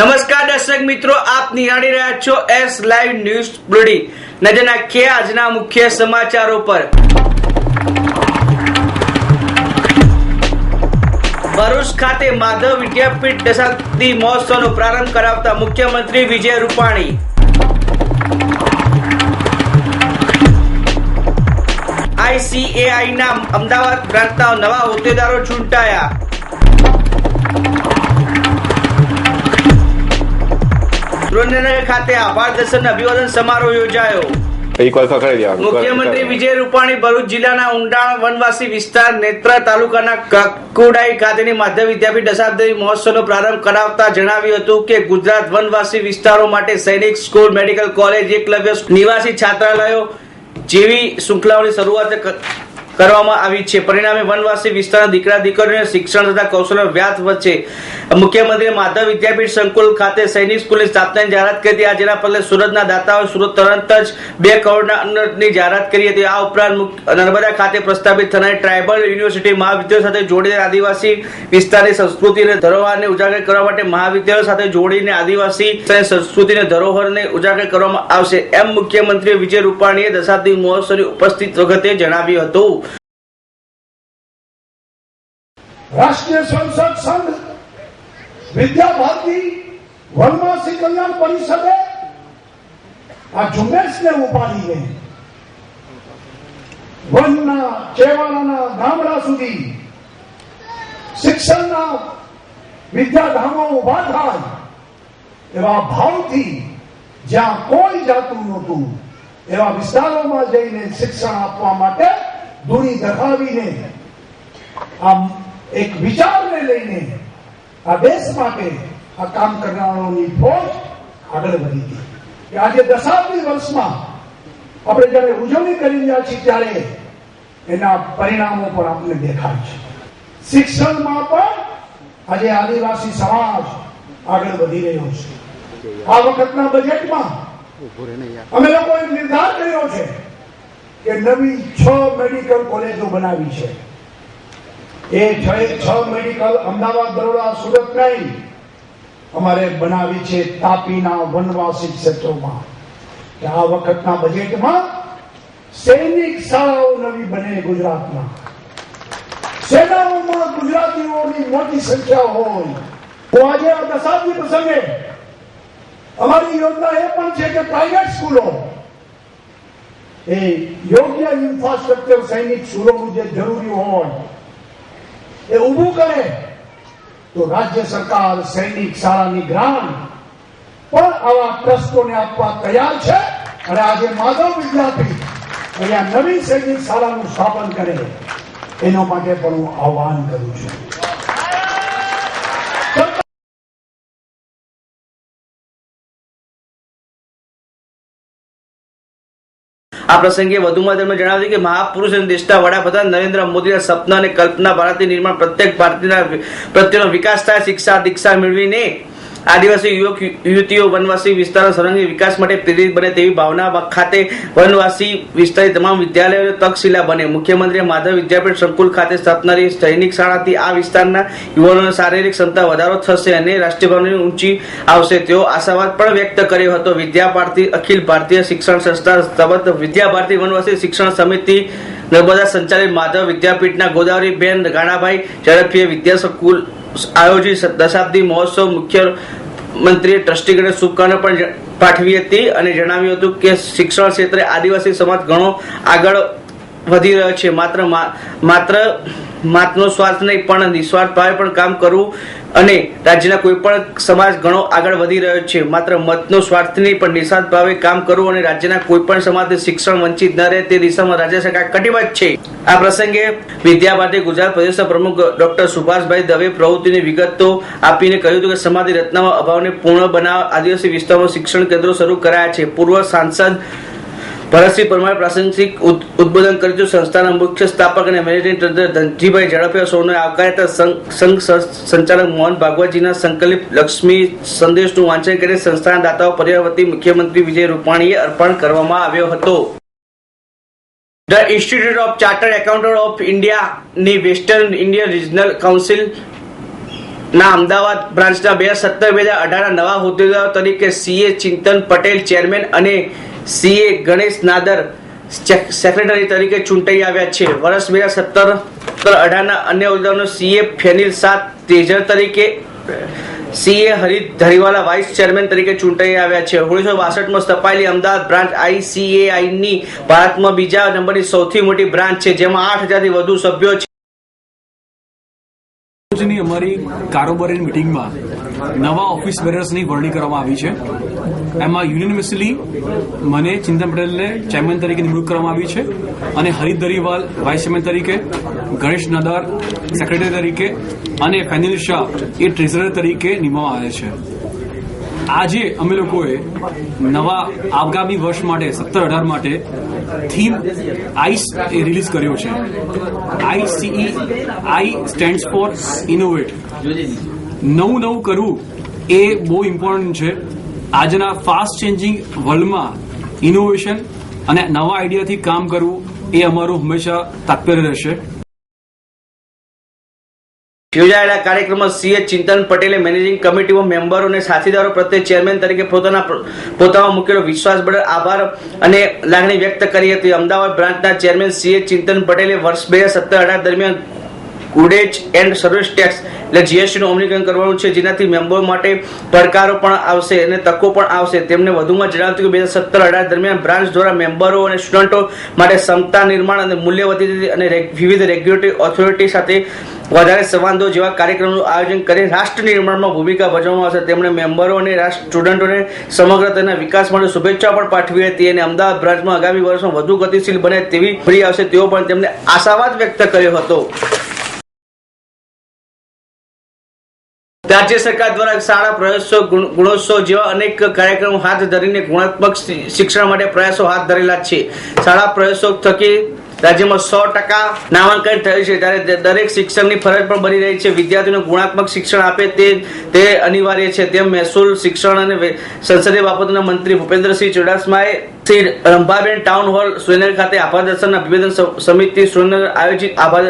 નમસ્કાર દર્શક મિત્રો, આપ નિહાળી રહ્યા છો એસ લાઈવ ન્યૂઝ બુલેટિન નજર નાખીએ આજના મુખ્ય સમાચારો પર. ભરૂચ ખાતે માધવ વિદ્યાપીઠ દશાબ્દી મહોત્સવનો પ્રારંભ કરાવતા મુખ્યમંત્રી વિજય રૂપાણી. આઈસીએઆઈના અમદાવાદ પ્રાંતના નવા હોદ્દેદારો ચૂંટાયા. સુરેન્દ્રનગર ખાતે આભાર દર્શન અભિવાદન સમારોહ યોજાયો. મુખ્યમંત્રી વિજય રૂપાણી ભરૂચ જિલ્લાના ઊંડાણ વનવાસી વિસ્તાર નેત્રા તાલુકાના કકુડાઈ ખાતેની માધ્યમ વિદ્યાપીઠ દશાબ્દી મહોત્સવનો પ્રારંભ કરાવતા જણાવ્યું હતું કે ગુજરાત વનવાસી વિસ્તારો માટે સૈનિક સ્કૂલ મેડિકલ કોલેજ એકલવ્ય નિવાસી છાત્રાલયો જેવી શૃંખલાઓની શરૂઆત કરવામાં આવી છે. પરિણામે વનવાસી વિસ્તારના દીકરા, દીકરીઓને શિક્ષણ તથા કૌશલ્ય વ્યાજ વચ્ચે મુખ્યમંત્રી માધવ વિદ્યાપીઠ સંકુલ ખાતે સૈનિક સ્કૂલની સ્થાપનાની જાહેરાત કરી હતી. આ જેના પગલે સુરતના દાતાઓએ સુરત તરત જ બે કરોડના અન્નની જાહેરાત કરી હતી. આ ઉપરાંત નર્મદા ખાતે પ્રસ્થાપિત થનારી ટ્રાયબલ યુનિવર્સિટી મહાવિદ્યાલય સાથે જોડીને આદિવાસી વિસ્તારની સંસ્કૃતિ અને ધરોહરને ઉજાગર કરવા માટે મહાવિદ્યાલય સાથે જોડીને આદિવાસી અને સંસ્કૃતિ ધરોહરને ઉજાગર કરવામાં આવશે. એમ મુખ્યમંત્રી વિજય રૂપાણીએ દશાબ્દી મહોત્સવની ઉપસ્થિત વખતે જણાવ્યું હતું. રાષ્ટ્રીય સંસદ સંઘ વિદ્યા ભારતી વનવાસી કલ્યાણ પરિષદે આ ઝુંબેશને ઉપાડીને વનના ચેવાડાના ગામડા સુધી શિક્ષણના વિદ્યાધામો ઊભા થાય એવા ભાવથી જ્યાં કોઈ જાતું નહોતું, એવા વિસ્તારોમાં જઈને શિક્ષણ આપવા માટે ધૂણી દખાવીને આમ એક વિચારને લઈને આ દેશ માટે આ કામ કરનારાઓની ફોજ આગળ વધી હતી કે આજે દશાબ્દી વર્ષમાં આપણે જ્યારે ઉજવણી કરી રહ્યા છીએ ત્યારે એના પરિણામો પણ આપણને દેખાય છે. શિક્ષણમાં પણ આજે આદિવાસી સમાજ આગળ વધી રહ્યો છે. આ વખતના બજેટમાં અમે લોકોએ નિર્ધાર કર્યો છે કે નવી છ મેડિકલ કોલેજો બનાવી છે. એ છ મેડિકલ અમદાવાદ, બરોડા, સુરત નહીં. અમારે બનાવી છે તાપીના વનવાસી ક્ષેત્રોમાં. કે આ વખતના બજેટમાં સૈનિક શાળાઓ નવી બને ગુજરાતમાં. સેનાઓમાં ગુજરાતીઓની મોટી સંખ્યા હોય. તો આજે આ દશાબ્દી પ્રસંગે અમારી યોજના એ પણ છે કે પ્રાઇવેટ સ્કૂલો. એ યોગ્ય ઇન્ફ્રાસ્ટ્રક્ચર સૈનિક સ્કૂલોનું જે જરૂરી હોય એ ઊભું કરે. તો રાજ્ય સરકાર, સૈનિક શાળાની ગ્રાન્ટ પણ આવા ટ્રસ્ટોને આપવા તૈયાર છે અને આજે માધવ વિદ્યાપીઠ અહીંયા નવી સૈનિક શાળાનું સ્થાપન કરે. એના માટે પણ હું આહ્વાન કરું છું. આ પ્રસંગે વધુમાં તેમણે જણાવ્યું કે મહાપુરુષ અને દેશના વડાપ્રધાન નરેન્દ્ર મોદીના સપના અને કલ્પના ભારતની નિર્માણ, પ્રત્યેક ભારતીયના પ્રત્યેનો વિકાસ થાય, શિક્ષા, દીક્ષા મેળવીને આદિવાસી યુવક, યુવતીઓ વનવાસી વિસ્તારના સર્વાંગી વિકાસ માટે પ્રેરિત બને તેવી ભાવના ખાતે વનવાસી વિસ્તારની તમામ વિદ્યાલયો તકશીલા બને. મુખ્યમંત્રીએ માધવ વિદ્યાપીઠ સંકુલ ખાતે સ્થાપનારી સૈનિક શાળાથી આ વિસ્તારના યુવાનોની શારીરિક ક્ષમતા વધારો થશે અને રાષ્ટ્રીય ભાવની ઊંચી આવશે. તેવો આશાવાદ પણ વ્યક્ત કર્યો હતો. વિદ્યા ભારતી અખિલ ભારતીય શિક્ષણ સંસ્થા સ્તબદ્ધ વિદ્યા ભારતી વનવાસી શિક્ષણ સમિતિ નર્મદા સંચાલિત માધવ વિદ્યાપીઠના ગોદાવરીબેન ગાણાભાઈ ઝડપીએ વિદ્યા સંકુલ આયોજિત દશાબ્દી મહોત્સવ મુખ્ય મંત્રીએ ટ્રસ્ટીગણે શુભકામના પણ પાઠવી હતી અને જણાવ્યું હતું કે શિક્ષણ ક્ષેત્રે આદિવાસી સમાજ ઘણો આગળ વધી રહ્યો છે. માત્ર માત્ર માતનો સ્વાર્થ નહીં, પણ નિસ્વાર્થ ભાવે પણ કામ કરવું અને રાજ્યના કોઈ પણ સમાજ ઘણો આગળ વધી રહ્યો છે. માત્ર મતનો સ્વાર્થ નહીં, પણ નિસ્વાર્થ ભાવે કામ કરવું અને રાજ્યના કોઈ પણ સમાજ શિક્ષણ વંચિત ન રહે તે દિશામાં રાજ્ય સરકાર કટિબદ્ધ છે. આ પ્રસંગે વિદ્યા માટે ગુજરાત પ્રદેશના પ્રમુખ ડોક્ટર સુભાષભાઈ દવે પ્રવૃત્તિની વિગતો આપીને કહ્યું હતું કે સમાધિ રત્નમાં અભાવને પૂર્ણ બનાવવા આદિવાસી વિસ્તારમાં શિક્ષણ કેન્દ્રો શરૂ કરાયા છે. પૂર્વ સાંસદ ભરતસિંહ પરમારે પ્રાસંગિક ઉદ- ઉદ્બોધન કર્યું સંસ્થાના મુખ્ય સ્થાપક અને મેનેજિંગ ટ્રસ્ટર ધનજીભાઈ ઝડપે સૌને આવકાર્યા સંઘ સંચાલક મોહન ભાગવતજીના સંકલિત લક્ષ્મી સંદેશનું વાંચન કરી સંસ્થાના દાતાઓ પરિવાર મુખ્યમંત્રી વિજય રૂપાણીએ અર્પણ કરવામાં આવ્યો હતો. The institute of chartered accountant of ઇન્ડિયાની વેસ્ટર્ન ઇન્ડિયન રિજનલ કાઉન્સિલ ના અમદાવાદ બ્રાન્ચના બે સત્તર, બે હજાર અઢારના નવા હોદ્દેદારો તરીકે સીએ ચિંતન પટેલ ચેરમેન અને સીએ ગણેશ નાદર સેક્રેટરી તરીકે ચૂંટાઈ આવ્યા છે. વર્ષ બે હજાર સત્તર અઢારના અન્ય હોદ્દાનો સીએ ફેનિલ સાત તેજર તરીકે, CA Harit Dhariwala vice chairman તરીકે ચૂંટાઈ આવ્યા છે. ઓગણીસો બાસઠમાં સ્થપાયેલી અમદાવાદ બ્રાન્ચ આઈસીએઆઈની ભારતમાં બીજા નંબરની સૌથી મોટી બ્રાન્ચ છે, જેમાં આઠ હજારથી વધુ સભ્યો છે. આજની અમારી કારોબારી મિટિંગમાં નવા ઓફિસ બેરર્સની વરણી કરવામાં આવી છે. એમાં યુનિવર્સલી મને ચિંતન પટેલને ચેરમેન તરીકે નિમણૂક કરવામાં આવી છે અને હરિત દરીવાલ વાઇસ ચેરમેન તરીકે, ગણેશ નદાર સેક્રેટરી તરીકે અને ફેનિલ શાહ એ ટ્રેઝરર તરીકે નિમવામાં આવે છે. આજે અમે લોકોએ નવા આગામી વર્ષ માટે, સત્તર અઢાર માટે થીમ આઈસ એ રિલીઝ કર્યો છે. ICE, I stands for innovate. નવું નવું કરવું એ બહુ ઇમ્પોર્ટન્ટ છે. આજના ફાસ્ટ ચેન્જિંગ વર્લ્ડમાં ઇનોવેશન અને નવા આઈડિયાથી કામ કરવું એ અમારું હંમેશા તાત્પર્ય રહેશે. યોજાયેલા કાર્યક્રમમાં સીએ ચિંતન પટેલે મેનેજિંગ કમિટીમાં મેમ્બરો અને સાથીદારો પ્રત્યે ચેરમેન તરીકે પોતાના પોતામાં મૂકેલો વિશ્વાસ બદલ આભાર અને લાગણી વ્યક્ત કરી હતી. અમદાવાદ બ્રાન્ચના ચેરમેન સીએ ચિંતન પટેલે વર્ષ બે હજાર સત્તર અઢાર દરમિયાન ગુડેજ એન્ડ સર્વિસ ટેક્સ. એટલે જીએસટી નું અમલીકરણ કરવાનું છે. જેનાથી મેમ્બરો માટે પડકારો પણ આવશે અને તકો પણ આવશે. તેમણે વધુમાં જણાવ્યું કે બે હજાર સત્તર અઢાર દરમિયાન બ્રાન્ચ દ્વારા મેમ્બરો અને સ્ટુડન્ટો માટે ક્ષમતા નિર્માણ અને મૂલ્ય વધી અને વિવિધ રેગ્યુલેટરી ઓથોરિટી સાથે વધારે સંવાદો જેવા કાર્યક્રમનું આયોજન કરી રાષ્ટ્ર નિર્માણમાં ભૂમિકા ભજવવામાં આવશે. તેમણે મેમ્બરો અને સ્ટુડન્ટોને સમગ્ર તેના વિકાસ માટે શુભેચ્છા પણ પાઠવી હતી અને અમદાવાદ બ્રાન્ચમાં આગામી વર્ષમાં વધુ ગતિશીલ બને તેવી ફરી આવશે તેવો પણ તેમણે આશાવાદ વ્યક્ત કર્યો હતો. રાજ્ય સરકાર દ્વારા શાળા પ્રયાસો ગુણોત્સવ જેવા અનેક કાર્યક્રમો હાથ ધરીને ગુણાત્મક શિક્ષણ માટે પ્રયાસો હાથ ધરેલા છે. શાળા પ્રયાસો થકી રાજ્યમાં સો ટકા નામાંકન થયું છે. ત્યારે દરેક શિક્ષણની ફરજ પણ બની રહી છે. વિદ્યાર્થીઓને ગુણાત્મક શિક્ષણ આપે તે તે અનિવાર્ય છે. તેમ મહેસૂલ શિક્ષણ અને સંસદીય બાબતોના મંત્રી ભૂપેન્દ્રસિંહ ચુડાસમાએ શ્રી રંભાબેન ટાઉન હોલ સુરેન્દ્ર ખાતે આભાર દર્શન અભિવાદન સમિતિ સુરેન્દ્ર આયોજિત આભાર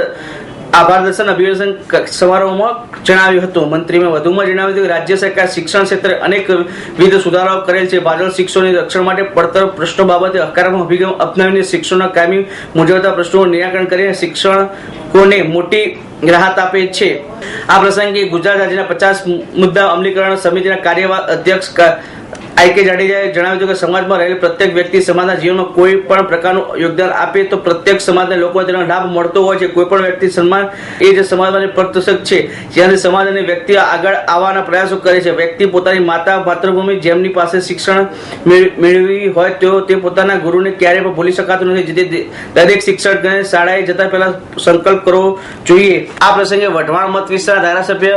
આભાર દર્શન અભિવાદન સમારોહમાં જણાવ્યું હતું. મંત્રીએ વધુમાં જણાવ્યું હતું કે રાજ્ય સરકાર શિક્ષણ ક્ષેત્રે અનેક વિવિધ સુધારાઓ કરેલ છે. ભાજપ શિક્ષણની રક્ષણ માટે પડતર પ્રશ્નો બાબતે હકારાત્મક અભિગમ અપનાવીને શિક્ષણના કાયમી મૂંઝવતા પ્રશ્નોનું નિરાકરણ કરીને શિક્ષકોને મોટી રાહત આપે છે. આ પ્રસંગે ગુજરાત રાજ્યના પચાસ મુદ્દા અમલીકરણ સમિતિના કાર્યવાહ અધ્યક્ષ આઈ જાડેજાએ જણાવ્યું કે સમાજમાં રહેલ પ્રત્યેક વ્યક્તિ સમાજના જીવનમાં કોઈ પણ પ્રકારનું યોગદાન આપે તો પ્રત્યેક સમાજના લોકો તેનો લાભ મળતો હોય છે. કોઈ પણ વ્યક્તિ સન્માન એ જે સમાજમાં પ્રદર્શક છે જ્યાંથી સમાજ અને વ્યક્તિ આગળ આવવાના પ્રયાસો કરે છે. વ્યક્તિ પોતાની માતા, માતૃભૂમિ, જેમની પાસે શિક્ષણ મેળવી હોય તેઓ તે પોતાના ગુરુને ક્યારેય પણ ભૂલી શકાતું નથી. જેથી દરેક શિક્ષકને શાળાએ જતા પહેલા સંકલ્પ કરવો જોઈએ. આ પ્રસંગે વઢવાણ મત વિસ્તારના ધારાસભ્ય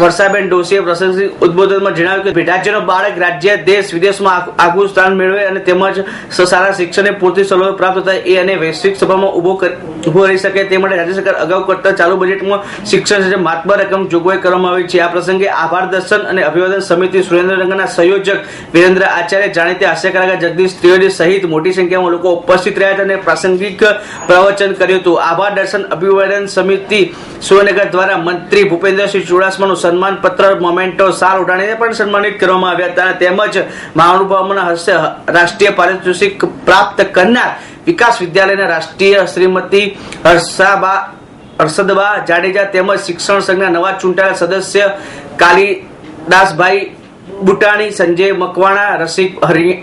વર્ષાબેન ડોશીએ પ્રશંસિત ઉદબોધનમાં જણાવ્યું કે રાજ્યનો બાળક રાજ્ય દેશ વિદેશમાં આગવું સ્થાન મેળવે અને તેમજ સારા શિક્ષણને પૂરતી સવલતો પ્રાપ્ત થાય એ અને વૈશ્વિક સભામાં ઊભો ઊભો રહી શકે તે માટે રાજ્ય સરકાર અગાઉ કરતા ચાલુ બજેટમાં શિક્ષણ ક્ષેત્રે મહાત્મા રકમ જોગવાઈ કરવામાં આવી છે. આ પ્રસંગે આભાર દર્શન અને અભિવાદન સમિતિ સુરેન્દ્રનગરના સંયોજક વિરેન્દ્ર આચાર્ય જાણીતા હાસ્ય જગદીશ ત્રિવેદી સહિત મોટી સંખ્યામાં લોકો ઉપસ્થિત રહ્યા હતા અને પ્રાસંગિક પ્રવચન કર્યું હતું. આભાર દર્શન અભિવાદન સમિતિ સુરેન્દ્રનગર દ્વારા મંત્રી ભૂપેન્દ્રસિંહ ચુડાસમાનું સન્માન પત્ર મોમેન્ટો, સાલ ઉડાડીને પણ સન્માનિત કરવામાં આવ્યા હતા તેમજ મહાનુભાવોના હસ્તે રાષ્ટ્રીય પારિતોષિક પ્રાપ્ત કરનાર વિકાસ વિદ્યાલયના રાષ્ટ્રીય શ્રીમતી હર્ષાબા, હર્ષદબા જાડેજા તેમજ શિક્ષણ સંઘના નવા ચૂંટાયેલા સદસ્ય કાલિદાસભાઈ બુટાણી, સંજય, મકવાણા, રસિક, હરિ-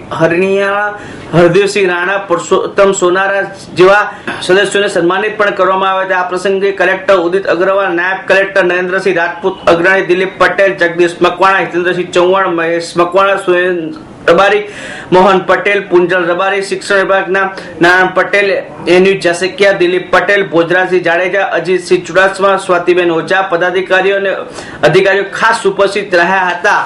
હરદેવસિંહ રાણા, પુરુષોત્તમ સોનારા જેવા સદસ્યોને સન્માનિત પણ કરવામાં આવ્યા હતા. આ પ્રસંગે કલેક્ટર ઉદિત અગ્રવાલ, નાયબ કલેક્ટર નરેન્દ્રસિંહ રાજપૂત, અગ્રણી દિલીપ પટેલ, જગદીશ મકવાણા, હિતેન્દ્રસિંહ ચૌહાણ, મહેશ મકવાણા, સુરેન્દ્ર રબારી, મોહન પટેલ, પુંજલ રબારી, શિક્ષણ વિભાગના નારાયણ પટેલ, એન્યુ જસકિયા, દિલીપ પટેલ ભોજરાસિંહ જાડેજા, અજીતસિંહ ચુડાસમા, સ્વાતિબેન ઓઝા, પદાધિકારીઓ અને અધિકારીઓ ખાસ ઉપસ્થિત રહ્યા હતા.